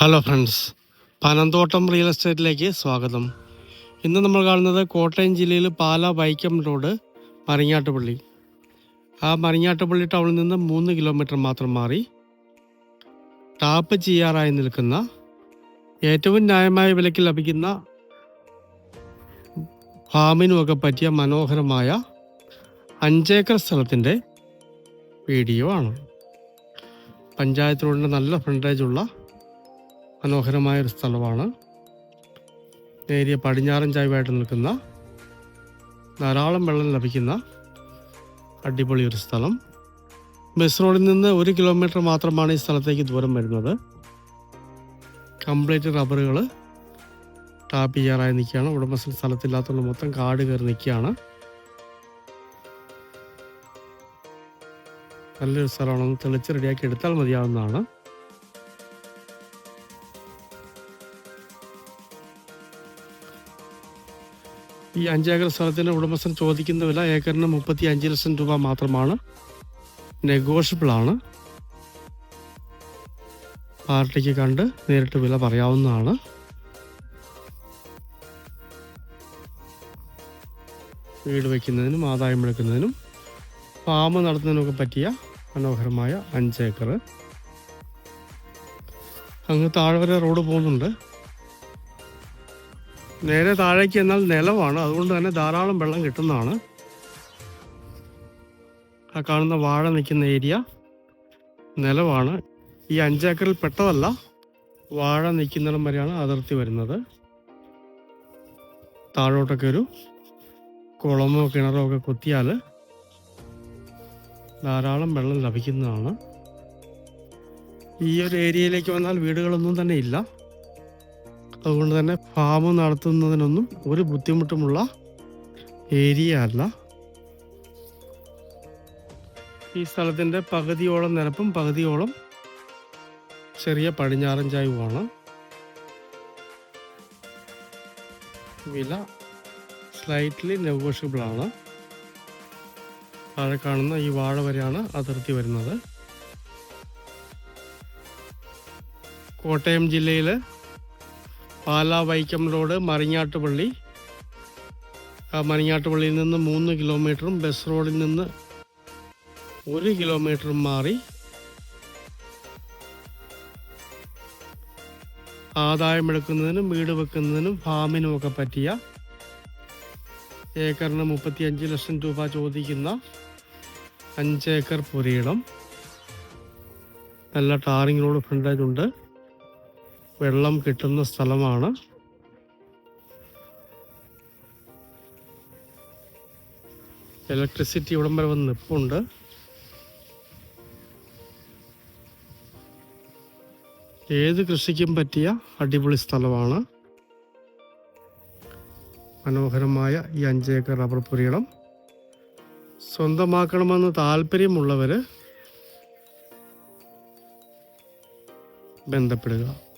Hello friends Panamthottam real എസ്റ്റേറ്റിലേക്ക് സ്വാഗതം. ഇന്ന് നമ്മൾ കാണുന്നത് കോട്ടയം ജില്ലയിൽ പാല വൈക്കം റോഡ് മറിഞ്ഞാട്ടുപള്ളി ആ മറിഞ്ഞാട്ടുപള്ളി ടൗണിൽ നിന്ന് മൂന്ന് കിലോമീറ്റർ മാത്രം മാറി ടാപ്പ് ചെയ്യാറായി നിൽക്കുന്ന ഏറ്റവും ന്യായമായ വിലയ്ക്ക് ലഭിക്കുന്ന ഫാമിനുമൊക്കെ പറ്റിയ മനോഹരമായ അഞ്ചേക്കർ സ്ഥലത്തിന്റെ വീഡിയോ ആണ്. പഞ്ചായത്ത് റോഡിന്റെ നല്ല ഫ്രണ്ടേജുള്ള മനോഹരമായ ഒരു സ്ഥലമാണ്. നേരിയ പടിഞ്ഞാറൻ ചായ്വായിട്ട് നിൽക്കുന്ന ധാരാളം വെള്ളം ലഭിക്കുന്ന അടിപൊളി ഒരു സ്ഥലം. ബസ് റോഡിൽ നിന്ന് ഒരു കിലോമീറ്റർ മാത്രമാണ് ഈ സ്ഥലത്തേക്ക് ദൂരം വരുന്നത്. കംപ്ലീറ്റ് റബ്ബറുകൾ ടാപ്പ് ചെയ്യാറായി നിൽക്കുകയാണ്. ഉടമസ്ഥ സ്ഥലത്തില്ലാത്തതുകൊണ്ട് മൊത്തം കാട് കയറി നിൽക്കുകയാണ്. നല്ലൊരു സ്ഥലമാണ്. തെളിച്ച് റെഡിയാക്കി എടുത്താൽ മതിയാവുന്നതാണ്. ഈ അഞ്ചേക്കർ സ്ഥലത്തിന് ഉടമസ്ഥൻ ചോദിക്കുന്ന വില ഏക്കറിന് മുപ്പത്തി അഞ്ച് ലക്ഷം രൂപ മാത്രമാണ്. നെഗോഷ്യബിൾ ആണ് പാർട്ടിക്ക് കണ്ട് നേരിട്ട് വില പറയാവുന്നതാണ്. വീട് വയ്ക്കുന്നതിനും ആദായം എടുക്കുന്നതിനും ഫാം നടത്തുന്നതിനൊക്കെ പറ്റിയ മനോഹരമായ അഞ്ചേക്കർ. അങ്ങ് താഴ്വര റോഡ് പോകുന്നുണ്ട്. നേരെ താഴേക്ക് എന്നാൽ നിലവാണ്. അതുകൊണ്ട് തന്നെ ധാരാളം വെള്ളം കിട്ടുന്നതാണ്. ആ കാണുന്ന വാഴ നിൽക്കുന്ന ഏരിയ നിലവാണ്. ഈ അഞ്ചേക്കറിൽ പെട്ടതല്ല. വാഴ നിൽക്കുന്നിടം വരെയാണ് അതിർത്തി വരുന്നത്. താഴോട്ടൊക്കെ ഒരു കുളമോ കിണറോ ഒക്കെ കുത്തിയാൽ ധാരാളം വെള്ളം ലഭിക്കുന്നതാണ്. ഈ ഒരു ഏരിയയിലേക്ക് വന്നാൽ വീടുകളൊന്നും തന്നെ ഇല്ല. അതുകൊണ്ട് തന്നെ ഫാം നടത്തുന്നതിനൊന്നും ഒരു ബുദ്ധിമുട്ടുമുള്ള ഏരിയ അല്ല. ഈ സ്ഥലത്തിന്റെ പകുതിയോളം നിരപ്പും പകുതിയോളം ചെറിയ പടിഞ്ഞാറൻ ചായവുമാണ് വില സ്ലൈറ്റ്ലി നെഗോഷ്യബിൾ ആണ്. താഴെ കാണുന്ന ഈ വാഴ വരെയാണ് അതിർത്തി വരുന്നത്. കോട്ടയം ജില്ലയിൽ പാലാ വൈക്കം റോഡ് മറിഞ്ഞാട്ടുപള്ളി മറിഞ്ഞാട്ടുപള്ളിയിൽ നിന്ന് മൂന്ന് കിലോമീറ്ററും ബസ് റോഡിൽ നിന്ന് ഒരു കിലോമീറ്ററും മാറി. ആദായമെടുക്കുന്നതിനും വീട് വെക്കുന്നതിനും ഫാമിനും ഒക്കെ പറ്റിയ ഏക്കറിന് മുപ്പത്തി അഞ്ച് ലക്ഷം രൂപ ചോദിക്കുന്ന അഞ്ചേക്കർ പുരയിടം. നല്ല ടാറിംഗ് റോഡ് ഫ്രണ്ടേജ് ഉണ്ട്. വെള്ളം കിട്ടുന്ന സ്ഥലമാണ്. ഇലക്ട്രിസിറ്റി ഇവിടം വരെ വന്ന് നിൽപ്പുണ്ട് ഏത് കൃഷിക്കും പറ്റിയ അടിപൊളി സ്ഥലമാണ്. മനോഹരമായ ഈ അഞ്ചേക്കർ റബ്ബർ പുരിയിടം. സ്വന്തമാക്കണമെന്ന് താല്പര്യമുള്ളവർ ബന്ധപ്പെടുക.